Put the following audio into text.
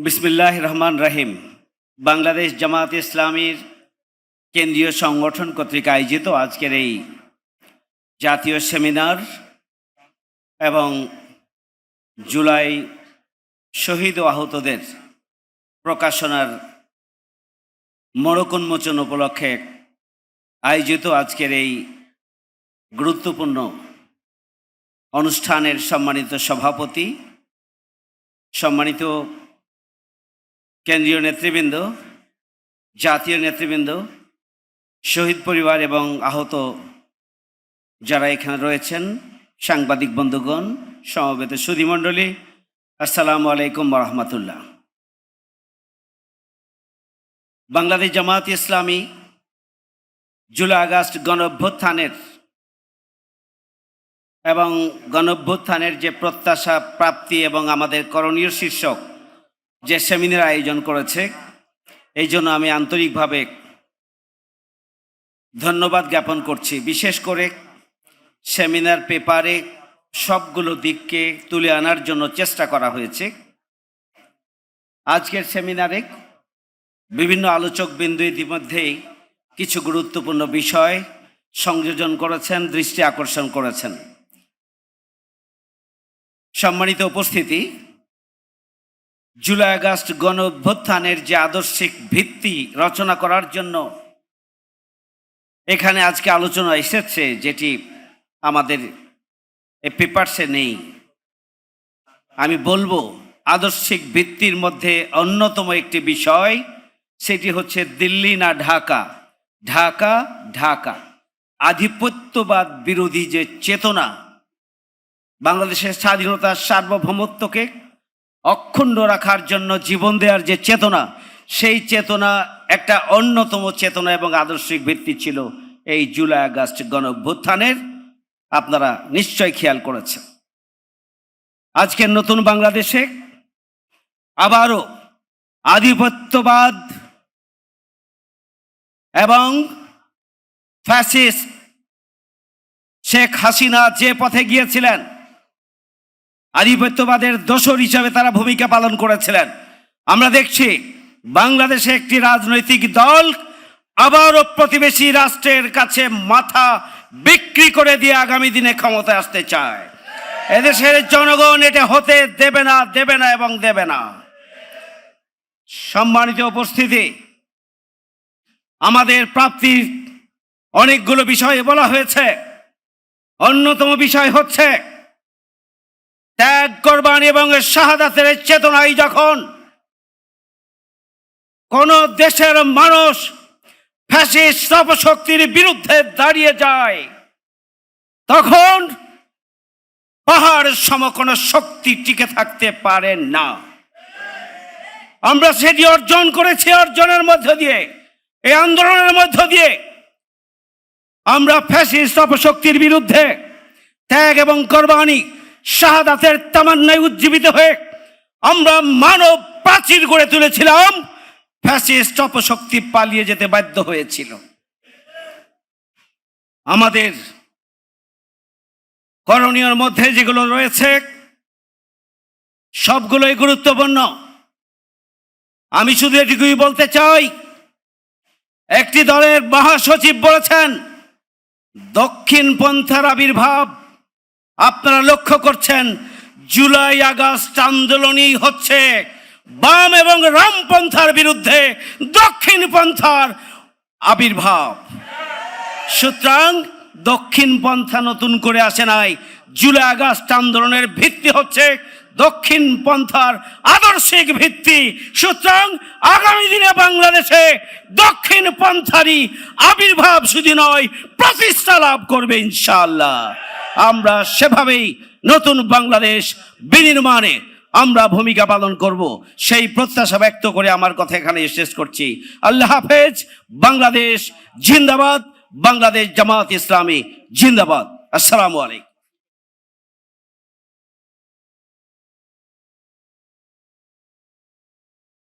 বিসমিল্লাহ রহমান রাহিম বাংলাদেশ জামাত ইসলামীর কেন্দ্রীয় সংগঠন কর্তৃক আয়োজিত আজকের এই জাতীয় সেমিনার এবং জুলাই শহীদ ও আহতদের প্রকাশনার মোড়ক উন্মোচন উপলক্ষে আয়োজিত আজকের এই গুরুত্বপূর্ণ অনুষ্ঠানের সম্মানিত সভাপতি, সম্মানিত কেন্দ্রীয় নেতৃবৃন্দ, জাতীয় নেতৃবৃন্দ, শহীদ পরিবার এবং আহত যারা এখানে রয়েছেন, সাংবাদিক বন্ধুগণ, সমবেত সুধীমণ্ডলী, আসসালামু আলাইকুম রহমতুল্লাহ। বাংলাদেশ জামাত ইসলামী জুলাই আগস্ট গণ অভ্যুত্থানের এবং গণ অভ্যুত্থানের যে প্রত্যাশা, প্রাপ্তি এবং আমাদের করণীয় শীর্ষক যে সেমিনার আয়োজন করেছে, এই জন্য আমি আন্তরিকভাবে ধন্যবাদ জ্ঞাপন করছি। বিশেষ করে সেমিনার পেপারে সবগুলো দিককে তুলে আনার জন্য চেষ্টা করা হয়েছে। আজকের সেমিনারে বিভিন্ন আলোচক বিন্দু ইতিমধ্যেই কিছু গুরুত্বপূর্ণ বিষয় সংযোজন করেছেন, দৃষ্টি আকর্ষণ করেছেন। সম্মানিত উপস্থিতি জুলাই আগস্ট গণ অভ্যুত্থানের যে আদর্শিক ভিত্তি রচনা করার জন্য এখানে আজকে আলোচনা এসেছে, যেটি আমাদের পেপারসে নেই। আমি বলব, আদর্শিক ভিত্তির মধ্যে অন্যতম একটি বিষয়, সেটি হচ্ছে দিল্লি না ঢাকা। ঢাকা ঢাকা। আধিপত্যবাদ বিরোধী যে চেতনা, বাংলাদেশের স্বাধীনতার সার্বভৌমত্বকে অক্ষুণ্ণ রাখার জন্য জীবন দেওয়ার যে চেতনা, সেই চেতনা একটা অন্যতম চেতনা এবং আদর্শিক ভিত্তি ছিল এই জুলাই আগস্ট গণভ্যুত্থানের। আপনারা নিশ্চয় খেয়াল করেছেন। আজকের নতুন বাংলাদেশে আবারও আধিপত্যবাদ এবং ফ্যাসিস্ট শেখ হাসিনা যে পথে গিয়েছিলেন আধিপত্যবাদের দোসর হিসাবে তারা ভূমিকা পালন করেছিলেন। আমরা দেখছি বাংলাদেশে একটি রাজনৈতিক দল আবারও প্রতিবেশী রাষ্ট্রের কাছে মাথা বিক্রি করে দিয়ে আগামী দিনে ক্ষমতায় আসতে চায়। এদেশের জনগণ এটা হতে দেবে না দেবে না এবং দেবে না। সম্মানিত উপস্থিতি, আমাদের প্রাপ্তির অনেকগুলো বিষয়ে বলা হয়েছে। অন্যতম বিষয় হচ্ছে ত্যাগ করবান এবং শাহাদাতের চেতনায় যখন কোন দেশের মানুষ ফ্যাসিস্ট অপশক্তির বিরুদ্ধে দাঁড়িয়ে যায়, তখন পাহাড় সম কোনো শক্তি টিকে থাকতে পারে না। আমরা সেটি অর্জন করেছি অর্জনের মধ্য দিয়ে, এই আন্দোলনের মধ্য দিয়ে। আমরা ফ্যাসিস্ট অপশক্তির বিরুদ্ধে ত্যাগ এবং কোরবানি শাহাদাতের তামান্নায় উজ্জীবিত হয়ে আমরা মানব প্রাচীর গড়ে তুলেছিলাম। ফ্যাসিস্ট অপশক্তি পালিয়ে যেতে বাধ্য হয়েছিল। আমাদের করণীয়র মধ্যে যেগুলো রয়েছে, সবগুলোই গুরুত্বপূর্ণ। আমি শুধু এটুকুই বলতে চাই, একটি দলের মহাসচিব বলেছেন, দক্ষিণ পন্থার আবির্ভাব আপনারা লক্ষ্য করছেন, জুলাই আগস্ট আন্দোলনই হচ্ছে বাম এবং রামপন্থার বিরুদ্ধে দক্ষিণ পন্থার আবির্ভাব। সুতরাং দক্ষিণ পন্থা নতুন করে আসে নাই। জুলাই আগস্ট আন্দোলনের ভিত্তি হচ্ছে দক্ষিণ পন্থার আদর্শিক ভিত্তি। সুতরাং আগামী দিনে বাংলাদেশে দক্ষিণ পন্থারই আবির্ভাব শুধু নয়, প্রতিষ্ঠা লাভ করবে ইনশাআল্লাহ। আমরা সেভাবেই নতুন বাংলাদেশ বিনির্মাণে আমরা ভূমিকা পালন করব। সেই প্রত্যাশা ব্যক্ত করে আমার কথা এখানে শেষ করছি। আল্লাহ হাফেজ, বাংলাদেশ জিন্দাবাদ, বাংলাদেশ জামাত ইসলামী জিন্দাবাদ। আসসালামু আলাইকুম।